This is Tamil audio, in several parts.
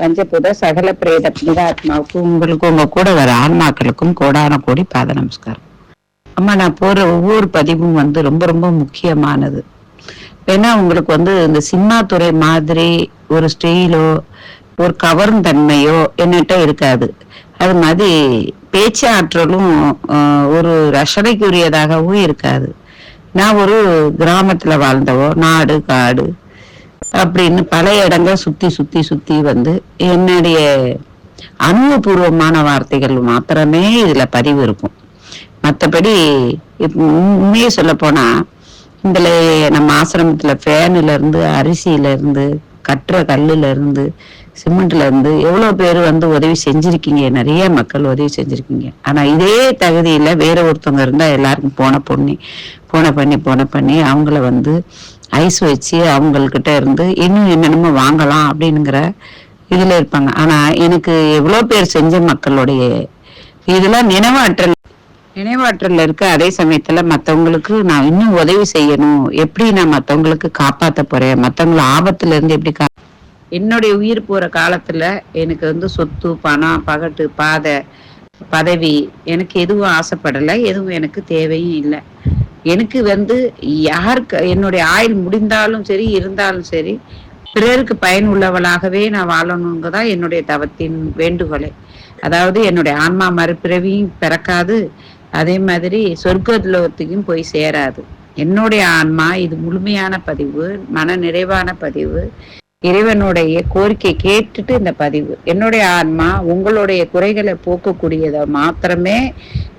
பஞ்சபூத சகல பிரேத புனிதாத்மாவுக்கும் உங்களுக்கும் உங்க கூட வர ஆன்மாக்களுக்கும் கோடான கோடி பாத நமஸ்காரம். அம்மா நான் போற ஒவ்வொரு பதிவும் வந்து ரொம்ப ரொம்ப முக்கியமானது. ஏன்னா உங்களுக்கு வந்து இந்த சினிமா துறை மாதிரி ஒரு ஸ்டைலோ ஒரு கவரும் தன்மையோ என்னட்ட இருக்காது. அது மாதிரி பேச்சாற்றலும் ஒரு ரசனைக்குரியதாகவும் இருக்காது. நான் ஒரு கிராமத்துல வாழ்ந்தவோ நாடு காடு அப்படின்னு பல இடங்கள் சுத்தி சுத்தி சுத்தி வந்து என்னுடைய அனுபவபூர்வமான வார்த்தைகள் மாத்திரமே இதுல பதிவு இருக்கும். மற்றபடி உண்மையே சொல்ல போனா இதுல நம்ம ஆசிரமத்துல ஃபேன்ல இருந்து அரிசியில இருந்து கட்டுற கல்லுல இருந்து சிமெண்ட்ல இருந்து எவ்வளவு பேர் வந்து உதவி செஞ்சிருக்கீங்க? நிறைய மக்கள் உதவி செஞ்சிருக்கீங்க. ஆனா இதே தகுதியில வேற ஒருத்தவங்க இருந்தா எல்லாருக்கும் போன பொண்ணி போன பண்ணி போன பண்ணி அவங்கள வந்து ஐஸ் வச்சு அவங்கக்கிட்ட இருந்து இன்னும் என்னென்னமோ வாங்கலாம் அப்படிங்கிற இதில் இருப்பாங்க. ஆனால் எனக்கு எவ்வளோ பேர் செஞ்ச மக்களுடைய இதெல்லாம் நினைவாற்றல் நினைவாற்றல் இருக்க. அதே சமயத்தில் மற்றவங்களுக்கு நான் இன்னும் உதவி செய்யணும். எப்படி நான் மற்றவங்களுக்கு காப்பாற்ற போகிறேன் மற்றவங்கள ஆபத்துல இருந்து எப்படி கா என்னுடைய உயிர் போகிற காலத்தில் எனக்கு வந்து சொத்து பணம் பகட்டு பாதை பதவி எனக்கு எதுவும் ஆசைப்படலை. எதுவும் எனக்கு தேவையும் இல்லை. எனக்கு வந்து யாருக்கு என்னுடைய ஆயுள் முடிந்தாலும் சரி இருந்தாலும் சரி பிறருக்கு பயன் உள்ளவளாகவே நான் வாழணுங்க தான் என்னுடைய தவத்தின் வேண்டுகோளை. அதாவது என்னுடைய ஆன்மா மறுபிறவியும் பிறக்காது அதே மாதிரி சொர்க்கலோகத்துக்கும் போய் சேராது. என்னுடைய ஆன்மா இது முழுமையான பதிவு மன நிறைவான பதிவு. இறைவனுடைய கோரிக்கை கேட்டுட்டு இந்த பதிவு. என்னுடைய ஆன்மா உங்களுடைய குறைகளை போக்கக்கூடியதை மாத்திரமே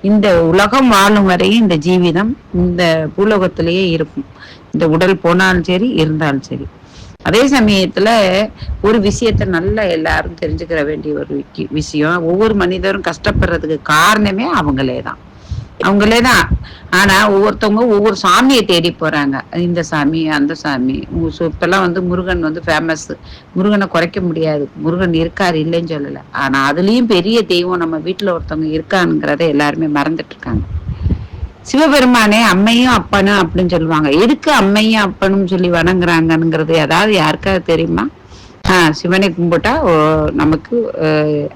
இந்த உலகம் வாழும் வரையும் இந்த ஜீவிதம் இந்த பூலோகத்திலேயே இருக்கும். இந்த உடல் போனாலும் சரி இருந்தாலும் சரி. அதே சமயத்துல ஒரு விஷயத்த நல்லா எல்லாரும் தெரிஞ்சுக்கிற வேண்டிய ஒரு விஷயம். ஒவ்வொரு மனிதரும் கஷ்டப்படுறதுக்கு காரணமே அவங்களே தான் அவங்களே தான் ஆனா ஒவ்வொருத்தவங்க ஒவ்வொரு சாமியை தேடி போறாங்க. இந்த சாமி அந்த சாமி. இப்பெல்லாம் வந்து முருகன் வந்து ஃபேமஸ் முருகனை குறைக்க முடியாது. முருகன் இருக்காரு இல்லைன்னு சொல்லல. ஆனா அதுலயும் பெரிய தெய்வம் நம்ம வீட்டுல ஒருத்தவங்க இருக்காங்கிறத எல்லாருமே மறந்துட்டு இருக்காங்க சிவபெருமானே அம்மையும் அப்பனும் அப்படின்னு சொல்லுவாங்க. எதுக்கு அம்மையும் அப்பனும் சொல்லி வணங்குறாங்கங்கிறது ஏதாவது யாருக்காவது தெரியுமா? சிவனை கும்பிட்டா ஓ, நமக்கு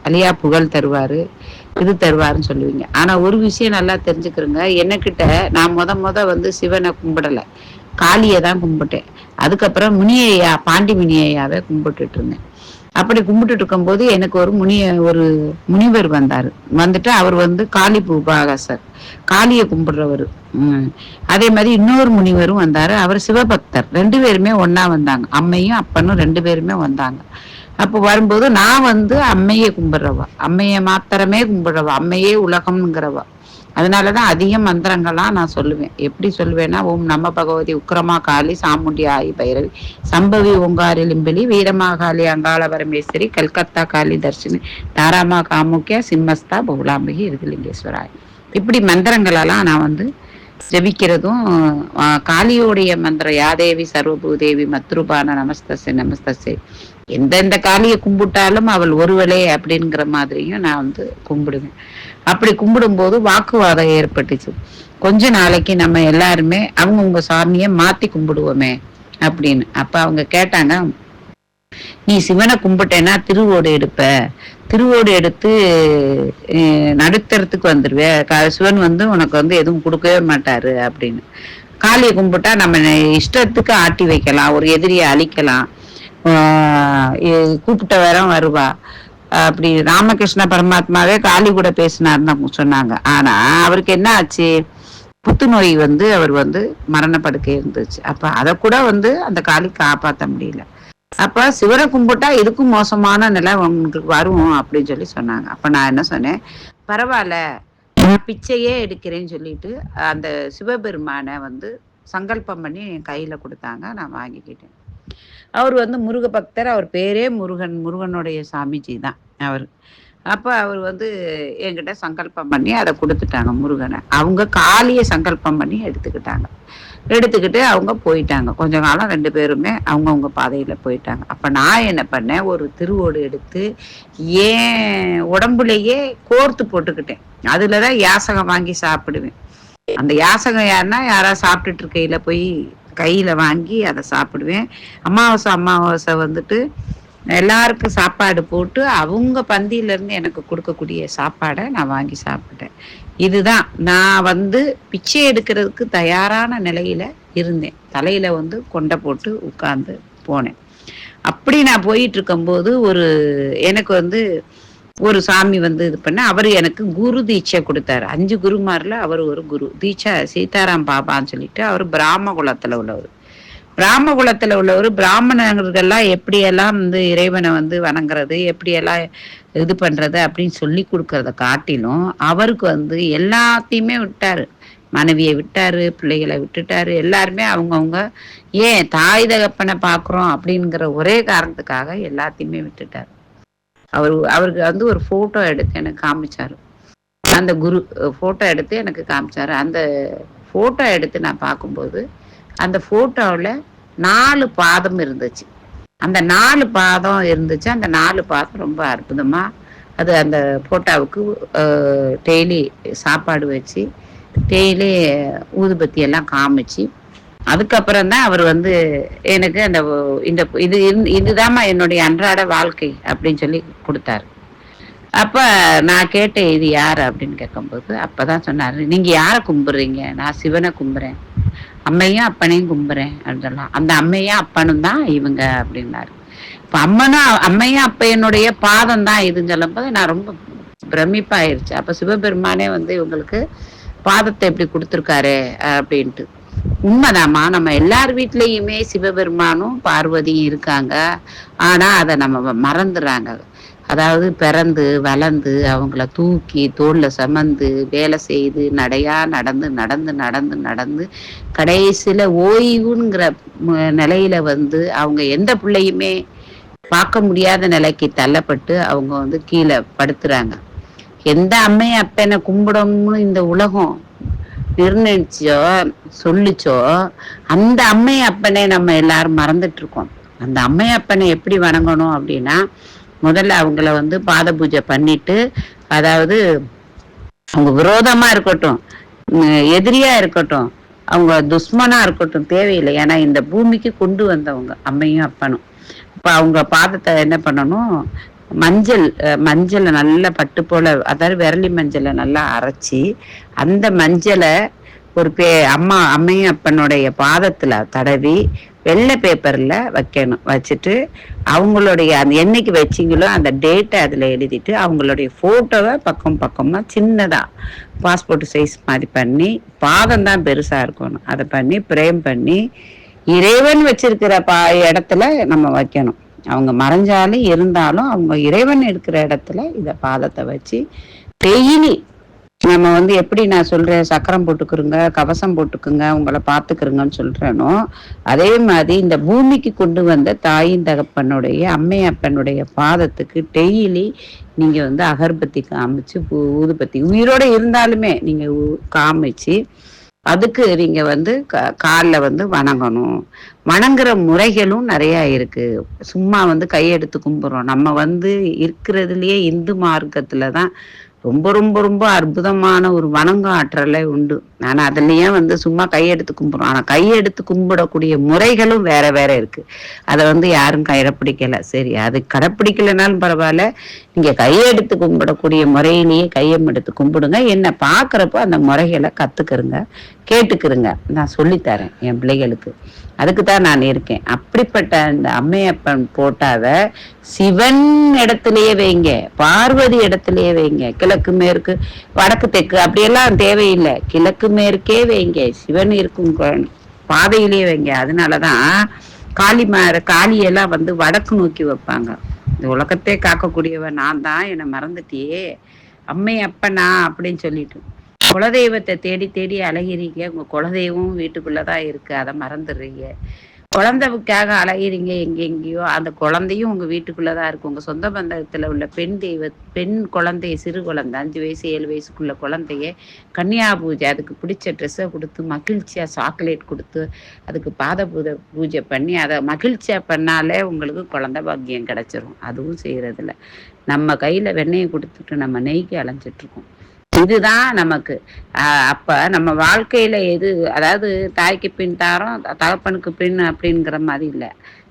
அழியா புகழ் தருவாரு இது தருவாருன்னு சொல்லுவீங்க. ஆனா ஒரு விஷயம் நல்லா தெரிஞ்சுக்கிறோங்க. என்னகிட்ட நான் முத முத வந்து சிவனை கும்பிடல. காளியை தான் கும்பிட்டேன். அதுக்கப்புறம் முனியையா பாண்டி முனியையாவே கும்பிட்டுட்டு இருந்தேன் அப்படி கும்பிட்டுட்டு இருக்கும்போது எனக்கு ஒரு முனிய ஒரு முனிவர் வந்தாரு. வந்துட்டு அவர் வந்து காளி உபாகசர் காளியை கும்பிடுறவர். அதே மாதிரி இன்னொரு முனிவரும் வந்தாரு. அவர் சிவபக்தர். ரெண்டு பேருமே ஒன்றா வந்தாங்க. அம்மையும் அப்பனும் ரெண்டு பேருமே வந்தாங்க. அப்போ வரும்போது நான் வந்து அம்மையை கும்பிட்றவ. அம்மையை மாத்திரமே கும்பிடுறவா. அம்மையே உலகம்ங்கிறவா. அதனாலதான் அதிக மந்திரங்கள்லாம் நான் சொல்லுவேன். எப்படி சொல்லுவேன்னா ஓம் நம்ம பகவதி உக்கிரமா காளி சாமுண்டி ஆயி பைரவி. சம்பவி ஓங்காரி லிம்பிலி வீரமா காளி அங்காள பரமேஸ்வரி கல்கத்தா காளி தர்ஷினி தாராமா காமுக்கியா சிம்மஸ்தா பகுலாம்பிகி இருதுலிங்கேஸ்வராய் இப்படி மந்திரங்களெல்லாம் நான் வந்து ஜபிக்கிறதும் காளியோடைய மந்திரம் யாதேவி சர்வபூதேவி மத்ருபான நமஸ்தசே நமஸ்தசே எந்தெந்த காளியை கும்பிட்டாலும் அவள் ஒருவளே அப்படிங்கிற மாதிரியும் நான் வந்து கும்பிடுவேன். அப்படி கும்பிடும்போது வாக்குவாதம் ஏற்பட்டுச்சு. கொஞ்ச நாளைக்கு நம்ம எல்லாருமே அவங்கவுங்க சாமியை மாத்தி கும்பிடுவோமே அப்படின்னு. அப்ப அவங்க கேட்டாங்க நீ சிவனை கும்பிட்டேன்னா திருவோடு எடுப்ப. திருவோடு எடுத்து நடுத்தரத்துக்கு வந்துடுவே சிவன் வந்து உனக்கு வந்து எதுவும் கொடுக்கவே மாட்டாரு அப்படின்னு. காளியை கும்பிட்டா நம்ம இஷ்டத்துக்கு ஆட்டி வைக்கலாம். ஒரு எதிரியை அழிக்கலாம். கூப்பிட்ட வரம் வருவா. அப்படி ராமகிருஷ்ண பரமாத்மாவே காளி கூட பேசினாருன்னு சொன்னாங்க. ஆனா அவருக்கு என்ன ஆச்சு? புத்துநோய் வந்து அவர் வந்து மரணப்படுக்கை இருந்துச்சு. அப்ப அதை கூட வந்து அந்த காளி காப்பாத்த முடியல. அப்ப சிவனை கும்பிட்டா இதுக்கும் மோசமான நிலை உங்களுக்கு வரும் அப்படின்னு சொல்லி சொன்னாங்க. அப்ப நான் என்ன சொன்னேன்? பரவாயில்ல நான் பிச்சையே எடுக்கிறேன்னு சொல்லிட்டு அந்த சிவபெருமானை வந்து சங்கல்பம் பண்ணி என் கையில கொடுத்தாங்க நான் வாங்கிக்கிட்டேன். அவர் வந்து முருக பக்தர் அவர் பேரே முருகன் முருகனுடைய சாமிஜி தான் அவர். அப்போ அவர் வந்து என்கிட்ட சங்கல்பம் பண்ணி அதை கொடுத்துட்டாங்க முருகனை. அவங்க காளியை சங்கல்பம் பண்ணி எடுத்துக்கிட்டாங்க. எடுத்துக்கிட்டு அவங்க போயிட்டாங்க. கொஞ்ச காலம் ரெண்டு பேருமே அவங்கவுங்க பாதையில போயிட்டாங்க. அப்ப நான் என்ன பண்ணேன்? ஒரு திருவோடு எடுத்து ஏன் உடம்புலயே கோர்த்து போட்டுக்கிட்டேன். அதுலதான் யாசகம் வாங்கி சாப்பிடுவேன். அந்த யாசகம் யாருன்னா யாராவது சாப்பிட்டுட்டு இருக்கையில போய் கையில வாங்கி அதை சாப்பிடுவேன். அமாவாசை அமாவாசை வந்துட்டு எல்லாருக்கும் சாப்பாடு போட்டு அவங்க பந்தியில இருந்து எனக்கு கொடுக்கக்கூடிய சாப்பாடை நான் வாங்கி சாப்பிட்டேன். இதுதான். நான் வந்து பிச்சை எடுக்கிறதுக்கு தயாரான நிலையில இருந்தேன். தலையில வந்து கொண்டை போட்டு உட்கார்ந்து போனேன். அப்படி நான் போயிட்டு இருக்கும்போது ஒரு எனக்கு வந்து ஒரு சாமி வந்து இது பண்ண அவர் எனக்கு குரு தீட்சை கொடுத்தாரு. அஞ்சு குருமார்ல அவர் ஒரு குரு. தீட்சா சீதாராம் பாபான்னு சொல்லிட்டு அவர் பிராம குலத்துல உள்ளவர். பிராம குலத்துல உள்ளவர் பிராமணர்கள்லாம் எப்படியெல்லாம் வந்து இறைவனை வந்து வணங்குறது எப்படியெல்லாம் இது பண்றது அப்படின்னு சொல்லி கொடுக்கறத காட்டிலும் அவருக்கு வந்து எல்லாத்தையுமே விட்டாரு. மனைவியை விட்டாரு பிள்ளைகளை விட்டுட்டாரு. எல்லாருமே அவங்கவுங்க ஏன் தாய் தகப்பனை பாக்குறோம் அப்படிங்கிற ஒரே காரணத்துக்காக எல்லாத்தையுமே விட்டுட்டாரு. அவர் அவருக்கு வந்து ஒரு போட்டோ எடுத்து எனக்கு காமிச்சாரு. அந்த குரு போட்டோ எடுத்து எனக்கு காமிச்சாரு. அந்த போட்டோ எடுத்து நான் பார்க்கும்போது அந்த ஃபோட்டோவில் நாலு பாதம் இருந்துச்சு. அந்த நாலு பாதம் இருந்துச்சு. அந்த நாலு பாதம் ரொம்ப அற்புதமாக அது அந்த ஃபோட்டோவுக்கு டெய்லி சாப்பாடு வச்சு டெய்லி ஊதுபத்தி எல்லாம் காமிச்சு. அதுக்கப்புறம் தான் அவர் வந்து எனக்கு அந்த இந்த இது இதுதாம்மா என்னுடைய அன்றாட வாழ்க்கை அப்படின்னு சொல்லி கொடுத்தாரு. அப்ப நான் கேட்டேன் இது யார்? அப்படின்னு கேட்கும்போது அப்பதான் சொன்னாரு நீங்க யாரை கும்பிடுறீங்க? நான் சிவனை கும்புறேன். அம்மையும் அப்பனையும் கும்புறேன் சொல்லலாம் அந்த அம்மையும் அப்பனும் தான் இவங்க அப்படின்னாரு. இப்போ அம்மனும் அம்மையும் அப்பையனுடைய பாதம் தான் இதுன்னு சொல்லும்போது நான் ரொம்ப பிரமிப்பாயிருச்சு. அப்போ சிவபெருமானே வந்து இவங்களுக்கு பாதத்தை எப்படி கொடுத்துருக்காரு அப்படின்ட்டு. உண்மைதாம்மா நம்ம எல்லார் வீட்லேயுமே சிவபெருமானும் பார்வதியும் இருக்காங்க. ஆனால் அதை நம்ம மறந்துடுறாங்க அதாவது பிறந்து வளர்ந்து அவங்கள தூக்கி தோல்ல சமந்து வேலை செய்து நடையா நடந்து நடந்து நடந்து நடந்து கடைசியில ஓய்வுங்கிற நிலையில வந்து அவங்க எந்த பிள்ளையுமே பார்க்க முடியாத நிலைக்கு தள்ளப்பட்டு அவங்க வந்து கீழே படுத்துறாங்க. எந்த அம்மையை அப்பனை கும்பிடணும்னு இந்த உலகம் நிர்ணயிச்சோ சொல்லுச்சோ அந்த அம்மை அப்பனை நம்ம எல்லாரும் மறந்துட்டு இருக்கோம். அந்த அம்மை அப்பனை எப்படி வணங்கணும் அப்படின்னா முதல்ல அவங்கள வந்து பாத பூஜை பண்ணிட்டு அதாவது அவங்க விரோதமா இருக்கட்டும் உம் எதிரியா இருக்கட்டும் அவங்க துஷ்மனா இருக்கட்டும் தேவையில்லை. ஏன்னா இந்த பூமிக்கு கொண்டு வந்தவங்க அம்மையும் அப்பனும். இப்ப அவங்க பாதத்தை என்ன பண்ணணும்? மஞ்சள் மஞ்சளை நல்லா பட்டு போல அதாவது விரலி மஞ்சளை நல்லா அரைச்சி அந்த மஞ்சளை ஒரு பே அம்மா அம்மையும் அப்பனுடைய பாதத்துல தடவி வெள்ளை பேப்பர்ல வைக்கணும். வச்சுட்டு அவங்களுடைய அந்த என்னைக்கு வச்சீங்களோ அந்த டேட்டை அதுல எழுதிட்டு அவங்களுடைய போட்டோவை பக்கம் பக்கமா சின்னதா பாஸ்போர்ட் சைஸ் மாதிரி பண்ணி பாதம் தான் பெருசா இருக்கணும். அதை பண்ணி பிரேம் பண்ணி இறைவன் வச்சிருக்கிற பா இடத்துல நம்ம வைக்கணும். அவங்க மறைஞ்சாலும் இருந்தாலும் அவங்க இறைவன் இருக்கிற இடத்துல இத பாதத்தை வச்சு டெய்லி நம்ம வந்து எப்படி நான் சொல்றேன் சக்கரம் போட்டுக்கிறோங்க கவசம் போட்டுக்குங்க உங்களை பார்த்துக்கிறோங்கன்னு சொல்றேனோ அதே மாதிரி இந்த பூமிக்கு கொண்டு வந்த தாயின் தகப்பனுடைய அம்மை அப்பனுடைய பாதத்துக்கு டெய்லி நீங்க வந்து அகர்பத்தி காமிச்சு ஊதுபத்தி உயிரோட இருந்தாலுமே நீங்க காமிச்சு அதுக்கு நீங்க வந்து க- கால்ல வந்து வணங்கணும். வணங்குற முறைகளும் நிறைய இருக்கு. சும்மா வந்து கையெடுத்து கும்பிடுறோம் நம்ம வந்து இருக்கிறதுலயே இந்து மார்க்கத்துல தான் ரொம்ப ரொம்ப ரொம்ப அற்புதமான ஒரு வணங்க ஆற்றலை உண்டு. ஆனா அதுலயே வந்து சும்மா கையெடுத்து கும்பிடும் ஆனா கையெடுத்து கும்பிடக்கூடிய முறைகளும் வேற வேற இருக்கு. அதை வந்து யாரும் கடைப்பிடிக்கல. சரி அது கடைப்பிடிக்கலனாலும் பரவாயில்ல. நீங்க கையெடுத்து கும்பிடக்கூடிய முறையிலேயே கையம் எடுத்து கும்பிடுங்க. என்ன பாக்குறப்போ அந்த முறைகளை கத்துக்கிறங்க கேட்டுக்கிறங்க நான் சொல்லித்தரேன் என் பிள்ளைகளுக்கு. அதுக்கு தான் நான் இருக்கேன். அப்படிப்பட்ட அந்த அம்மையப்பன் போட்டாவை சிவன் இடத்துலயே வைங்க பார்வதி இடத்துலயே வைங்க கிழக்கு மேற்கு வடக்கு தெற்கு அப்படியெல்லாம் தேவையில்லை. கிழக்கு மேற்கே வைங்க சிவன் இருக்கும் பாதையிலேயே வைங்க. அதனாலதான் காளிமார காளியெல்லாம் வந்து வடக்கு நோக்கி வைப்பாங்க. இந்த உலகத்தை காக்கக்கூடியவன் நான் தான் என்னை மறந்துட்டியே. அம்மை அப்பனா அப்படின்னு சொல்லிட்டு. குலதெய்வத்தை தேடி தேடி அலைகிறீங்க உங்க குலதெய்வம் வீட்டுக்குள்ளதான் இருக்கு. அதை மறந்துடுறீங்க. குழந்தைக்காக அலைகிறீங்க எங்கெங்கேயோ அந்த குழந்தையும் உங்க வீட்டுக்குள்ளதான் இருக்கு. உங்க சொந்த பந்தத்துல உள்ள பெண் தெய்வ பெண் குழந்தை சிறு குழந்தை அஞ்சு வயசு ஏழு வயசுக்குள்ள குழந்தைய கன்னியா பூஜை அதுக்கு பிடிச்ச ட்ரெஸ்ஸை கொடுத்து மகிழ்ச்சியா சாக்லேட் கொடுத்து அதுக்கு பாத பூஜை பூஜை பண்ணி அதை மகிழ்ச்சியா பண்ணாலே உங்களுக்கு குழந்தை பாக்கியம் கிடைச்சிரும். அதுவும் செய்யறதில்ல. நம்ம கையில வெண்ணெயை கொடுத்துட்டு நம்ம நெய்க்கு அலைஞ்சிட்டு இருக்கோம். இதுதான் நமக்கு. அப்ப நம்ம வாழ்க்கையில எது அதாவது தாய்க்கு பின் தாரம் தகப்பனுக்கு பின் அப்படிங்கிற மாதிரி இல்ல.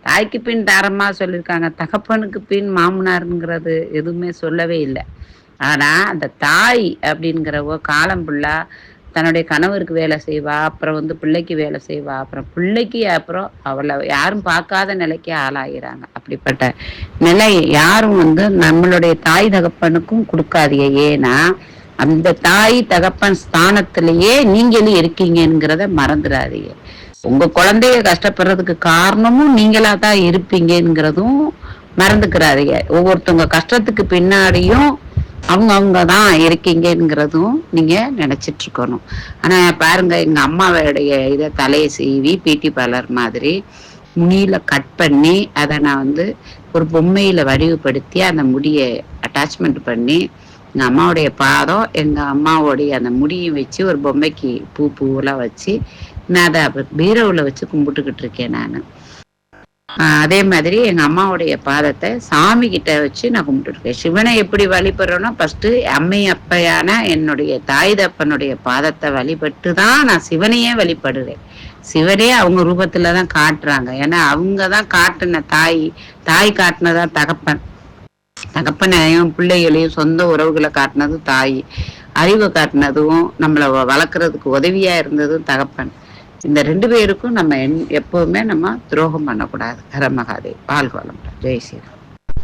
தாய்க்கு பின் தாரமா சொல்லியிருக்காங்க தகப்பனுக்கு பின் மாமனாருங்கிறது எதுவுமே சொல்லவே இல்லை. ஆனா அந்த தாய் அப்படிங்கிறவ காலம் ஃபுல்லா தன்னுடைய கணவருக்கு வேலை செய்வா அப்புறம் வந்து பிள்ளைக்கு வேலை செய்வா அப்புறம் பிள்ளைக்கு அப்புறம் அவளை யாரும் பார்க்காத நிலைக்கு ஆளாகிறாங்க. அப்படிப்பட்ட நிலை யாரும் வந்து நம்மளுடைய தாய் தகப்பனுக்கும் கொடுக்காதிய ஏன்னா அந்த தாய் தகப்பன் ஸ்தானத்திலேயே நீங்களும் இருக்கீங்கங்கிறத மறந்துடாதீங்க. உங்க குழந்தைய கஷ்டப்படுறதுக்கு காரணமும் நீங்களா தான் இருப்பீங்கங்கிறதும் மறந்துக்கிறாதீங்க. ஒவ்வொருத்தவங்க கஷ்டத்துக்கு பின்னாடியும் அவங்க அவங்க தான் இருக்கீங்கிறதும் நீங்க நினைச்சிட்டு இருக்கணும் ஆனா பாருங்க எங்க அம்மாவுடைய இதை தலையை சீவி பிடி பார்லர் மாதிரி முனியில கட் பண்ணி அதை நான் வந்து ஒரு பொம்மையில வடிவுபடுத்தி அந்த முடியை அட்டாச்மெண்ட் பண்ணி எங்கள் அம்மாவுடைய பாதம் எங்க அம்மாவுடைய அந்த முடியும் வச்சு ஒரு பொம்மைக்கு பூ பூவெல்லாம் வச்சு நான் அதை பீரோவில் வச்சு கும்பிட்டுக்கிட்டு இருக்கேன் நான். அதே மாதிரி எங்க அம்மாவுடைய பாதத்தை சாமி கிட்ட வச்சு நான் கும்பிட்டு இருக்கேன். சிவனை எப்படி வழிபடுறேன்னா ஃபர்ஸ்ட் அம்மை அப்பையான என்னுடைய தாய் தப்பனுடைய பாதத்தை வழிபட்டு தான் நான் சிவனையே வழிபடுறேன். சிவனே அவங்க ரூபத்துல தான் காட்டுறாங்க. ஏன்னா அவங்க தான் காட்டுன தாய் தாய் காட்டினதான் தகப்பன். தகப்பனையும் பிள்ளைகளையும் சொந்த உறவுகளை காட்டினது தாய். அறிவை காட்டினதும் நம்மளை வ- வளர்க்கறதுக்கு உதவியா இருந்ததும் தகப்பன். இந்த ரெண்டு பேருக்கும் நம்ம என்- எப்பவுமே நம்ம துரோகம் பண்ணக்கூடாது. ஹர மகாதேவ். வாழ்க வளமுடன். ஜெய் ஸ்ரீராம்.